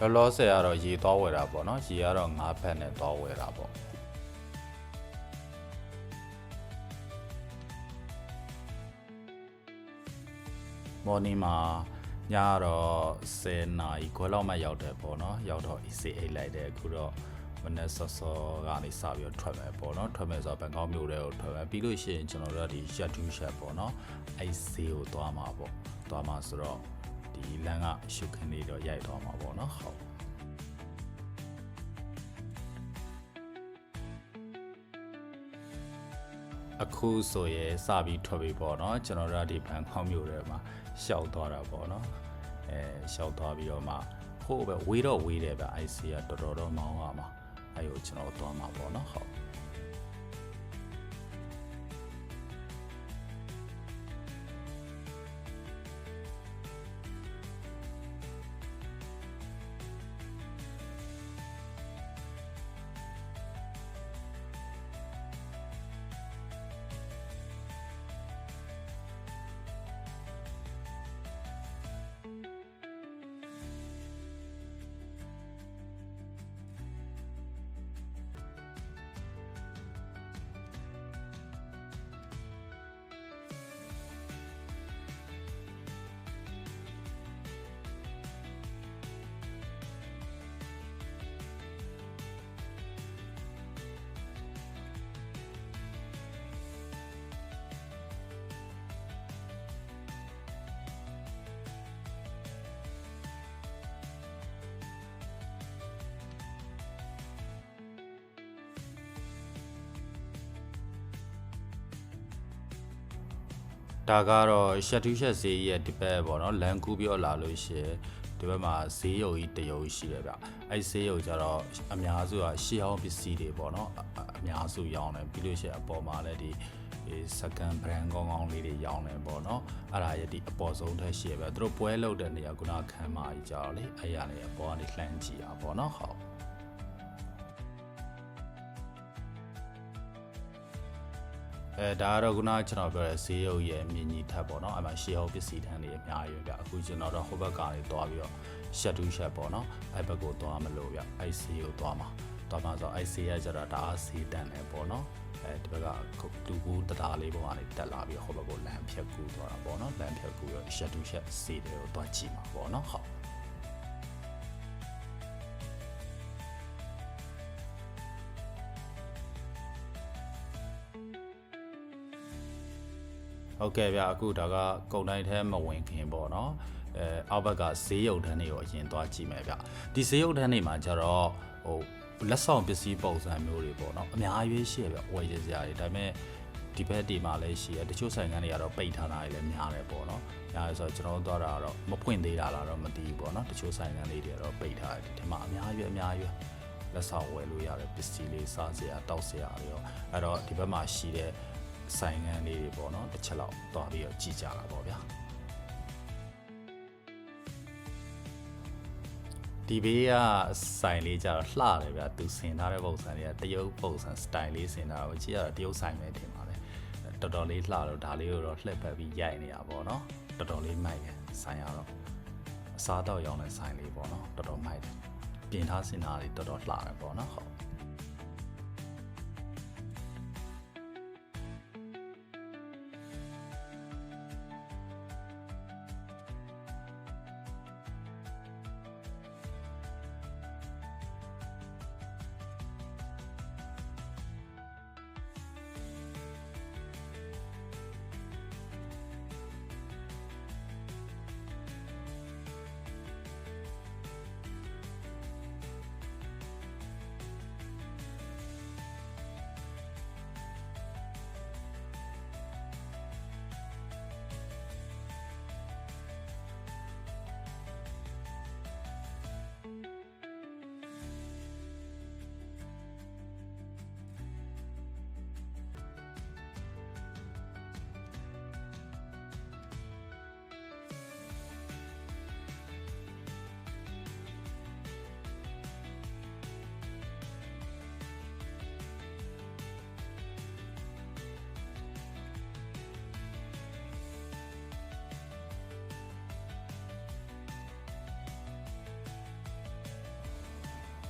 လောလောဆယ်ကတော့ရေသွားဝယ်တာပေါ့နော်ရေကတော့ငါးဖက်နဲ့သွားဝယ်တာပေါ့မော်နီမှာညတော့10နာရီခွဲလောက်မှရောက်တယ်ပေါ့နော်ရောက်တော့ EC အိတ်လိုက်တယ်အခုတော့မနေ့စောစောကနေစပြီးတော့ထွက်မယ်ပေါ့နော်ထွက်မယ်ဆိုတော့ဘန်ကောက်မြို့ထဲကိုထွက်မယ်ပြီးလို့ရှိရင်ကျွန်တော်တို့ကဒီ Shut to Shut ပေါ့နော်အဲ့ဈေးကိုသွားမှာပေါ့သွားမှာဆိုတော့ ဒီလမ်းကရှုခင်းလေးတော့ရိုက်သွားမှာပေါ့နော်ဟုတ်အခုဆိုရဲစပြီးထွက်ပြီပေါ့နော်ကျွန်တော်တို့ကဒီဘန်ကောက်မြို့ထဲမှာရှောက်သွားတာပေါ့နော်အဲရှောက်သွားပြီးတော့မှဟိုးပဲဝေးတော့ဝေးတယ်ဗျ IC ကတော်တော်တော့မောင်းရမှာအဲကိုကျွန်တော်သွားမှာပေါ့နော်ဟုတ် ဒါကတော့ရှက်တူးရှက်ဈေးရဲ့ဒီဘက်ပေါ့နော်လန်ကူးပြောလာလို့ရှိရင်ဒီဘက်မှာဈေးရုံကြီးတရုံကြီးရှိတယ်ဗျအဲ့ဈေးရုံကျတော့အများစုကရှေးအောင်ပစ္စည်းတွေပေါ့နော်အအများစုရောင်းတယ်ပြီးလို့ရှိရင်အပေါ်မှာလည်းဒီဒီ second brand ကောင်းကောင်းလေးတွေရောင်းတယ်ပေါ့နော်အဲ့ဒါရဲ့ဒီအပေါ်ဆုံးထက်ရှိရပဲသူတို့ပွဲလုပ်တဲ့နေရာကခန်းမကြီးကြတော့လေအဲ့ရနေအပေါ်ကနေလှမ်းကြည့်တာပေါ့နော်ဟုတ် အဲဒါကတော့ခုနကကျွန်တော်ပြောတဲ့ဈေးရုပ်ရဲ့မြင်ကြီးထပ်ပေါ့နော်အဲ့မှာရှေးဟောပစ္စည်းထန်းတွေအများကြီးပဲဗျအခုကျွန်တော်တော့ဟိုဘက်ကနေတွားပြီးတော့ရှက်တူးရှက်ပေါ့နော်အဲ့ဘက်ကိုတွားမလို့ဗျအဲ့ဈေးကိုတွားမှာတွားမှာဆိုအဲ့ဈေးကကျတော့ဒါအားဈေးတန်တယ်ပေါ့နော်အဲဒီဘက်ကတူကူတတားလေးပေါ်ကနေတက်လာပြီးဟိုဘက်ကိုလမ်းဖြတ်ကူးသွားတာပေါ့နော်လမ်းဖြတ်ကူးရောရှက်တူးရှက်ဈေးတွေကိုတွားကြည့်မှာပေါ့နော်ဟုတ် ဟုတ်ကဲ့ဗျအခုဒါကကုံတိုင်းထဲမဝင်ခင်ပေါ့နော်အဲအောက်ဘက်ကဈေးရုပ်တန်းတွေကိုအရင်သွားကြည့်မယ်ဗျဒီဈေးရုပ်တန်းတွေမှာကျတော့ဟိုလက်ဆောင်ပစ္စည်းပုံစံမျိုးတွေပေါ့နော်အများကြီးရှိရဗျဝယ်ရစရာတွေဒါပေမဲ့ဒီဘက်ဒီမှာလည်းရှိရတချို့ဆိုင်ကန်းတွေကတော့ပိတ်ထားတာတွေလည်းများတယ်ပေါ့နော်ညားဆိုတော့ကျွန်တော်တို့သွားတာကတော့မဖွင့်သေးတာလားတော့မသိဘူးပေါ့နော်တချို့ဆိုင်ကန်းလေးတွေကတော့ပိတ်ထားတယ်ဒီမှာအများကြီးအများကြီးလက်ဆောင်ဝယ်လို့ရတယ်ပစ္စည်းလေးစားစရာတောက်စရာတွေရောအဲ့တော့ဒီဘက်မှာရှိတဲ့ ဆိုင်ငန်းလေးတွေပေါ့နော်တစ်ချက်လောက်သွားပြီးတော့ကြည့်ကြတာပေါ့ဗျာဒီဘေးကဆိုင်လေးကြတော့လှတယ်ဗျာသူဆင်ထားတဲ့ပုံစံတွေကတရုတ်ပုံစံ style လေးဆင်ထားတော့ကြည့်ရတော့တရုတ်ဆိုင်ပဲထင်ပါလေတော်တော်လေးလှတော့ဒါလေးကိုတော့လှည့်ပတ်ပြီးရိုက်နေတာပေါ့နော်တော်တော်လေးမိုက်တယ်ဆိုင်ရတော့အစားတော့ရောင်းတဲ့ဆိုင်လေးပေါ့နော်တော်တော်မိုက်တယ်ပြင်ထားဆင်ထားလေးတော်တော်လှတယ်ပေါ့နော်ဟုတ်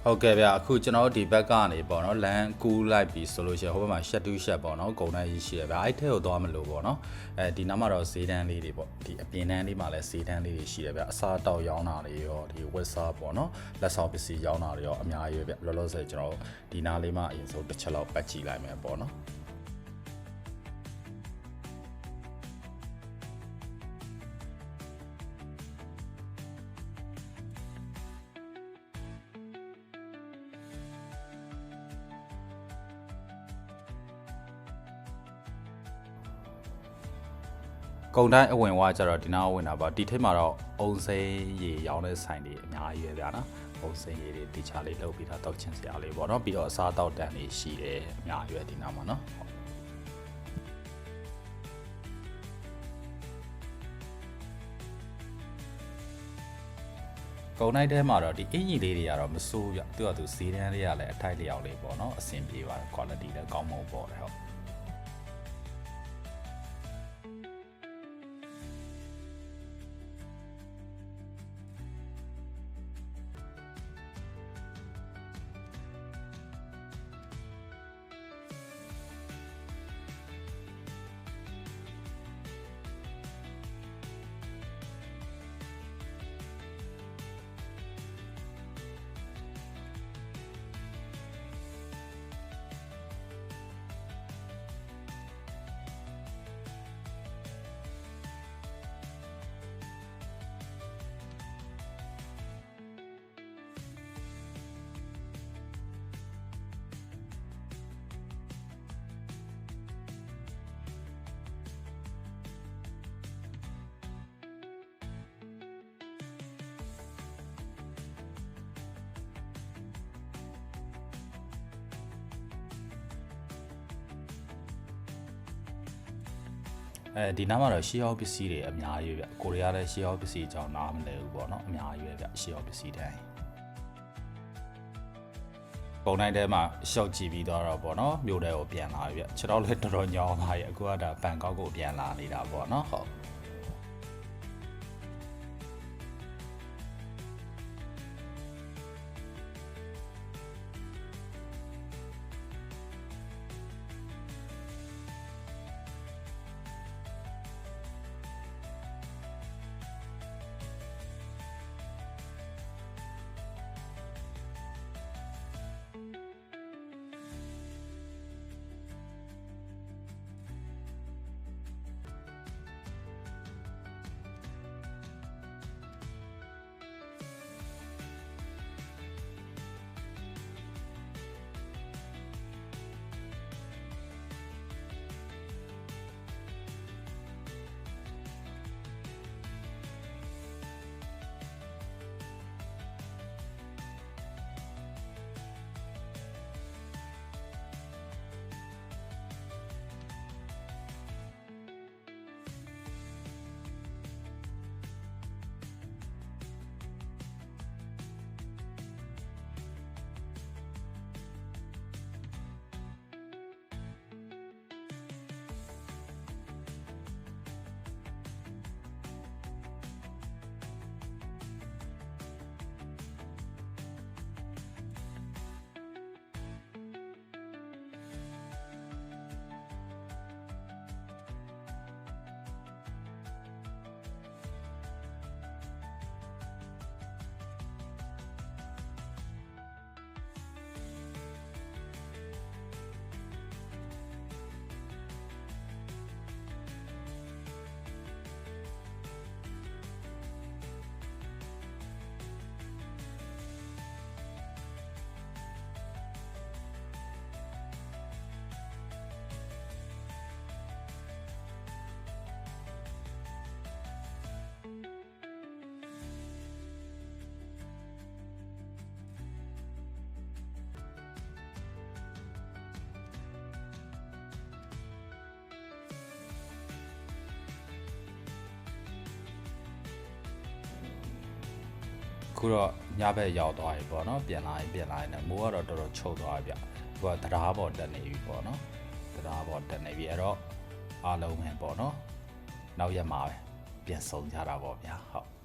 ဟုတ်ကဲ့ဗျအခုကျွန်တော်တို့ဒီဘက်ကနေပေါ့နော်လမ်းကူးလိုက်ပြီဆိုလို့ရှိရင်ဟိုဘက်မှာရှက်တူးရှက်ပေါ့နော်ဂုံတိုင်းကြီးရှိရဗျအဲ့ထဲကိုသွားမလို့ပေါ့နော်အဲဒီနောက်မှာတော့ဈေးတန်းလေးတွေပေါ့ဒီအပြင်တန်းလေးမှာလည်းဈေးတန်းလေးတွေရှိရဗျအစားတောက်ရောင်းတာတွေရောဒီဝက်စားပေါ့နော်လက်ဆောင်ပစ္စည်းရောင်းတာတွေရောအများကြီးပဲဗျလောလောဆယ်ကျွန်တော်တို့ဒီနားလေးမှာအရင်ဆုံးတစ်ချက်လောက်ပတ်ကြည့်လိုက်မယ်ပေါ့နော် ကုံတိုင်းအဝင်ဝါကျတော့ဒီနားဝင်တာပါဒီထိပ်မှာတော့အုံစိမ်းရေရောင်းတဲ့ဆိုင်တွေအများကြီးပဲဗျာနော်အုံစိမ်းရေတွေတခြားလေးလုပ်ပြီးတာတောက်ချင်းစရာလေးပေါ့နော်ပြီးတော့အစားတောက်တန်တွေရှိတယ်အများကြီးပဲဒီနားမှာနော်ဟုတ်ကုံတိုင်းထဲမှာတော့ဒီအင်ကြီးလေးတွေကတော့မစိုးရသူကသူဈေးတန်းလေးကလည်းအထိုက်လျောက်လေးပေါ့နော်အဆင်ပြေပါတယ် quality လည်းကောင်းမွန်ပေါ့တယ်ဟုတ် အဲဒီနားမှာတော့ရှေးဟောင်းပစ္စည်းတွေအများကြီးပဲဗျကိုရီးယားလည်းရှေးဟောင်းပစ္စည်းအကြောင်းနားမလည်ဘူးပေါ့နော်အများကြီးပဲဗျရှေးဟောင်းပစ္စည်းတိုင်းပုံတိုင်းထဲမှာရှော့ကြည့်ပြီးတော့ပေါ့နော်မြို့ထဲကိုပြန်လာပြီဗျခြေတော့လည်းတော်တော်ညောင်းသွားရဲ့အခုကဒါဘန်ကောက်ကိုပြန်လာနေတာပေါ့နော်ဟုတ် ခုတော့ညဘက်ရောက်သွားပြီပေါ့နော်ပြန်လာရင်ပြန်လာရင်လည်းမိုးကတော့တော်တော်ချုပ်သွားပြီဗျခုကတရားပေါ်တက်နေပြီပေါ့နော်တရားပေါ်တက်နေပြီအဲ့တော့အားလုံးပဲပေါ့နော်နောက်ရက်မှာပဲပြန်ဆုံကြတာပေါ့ဗျာဟုတ်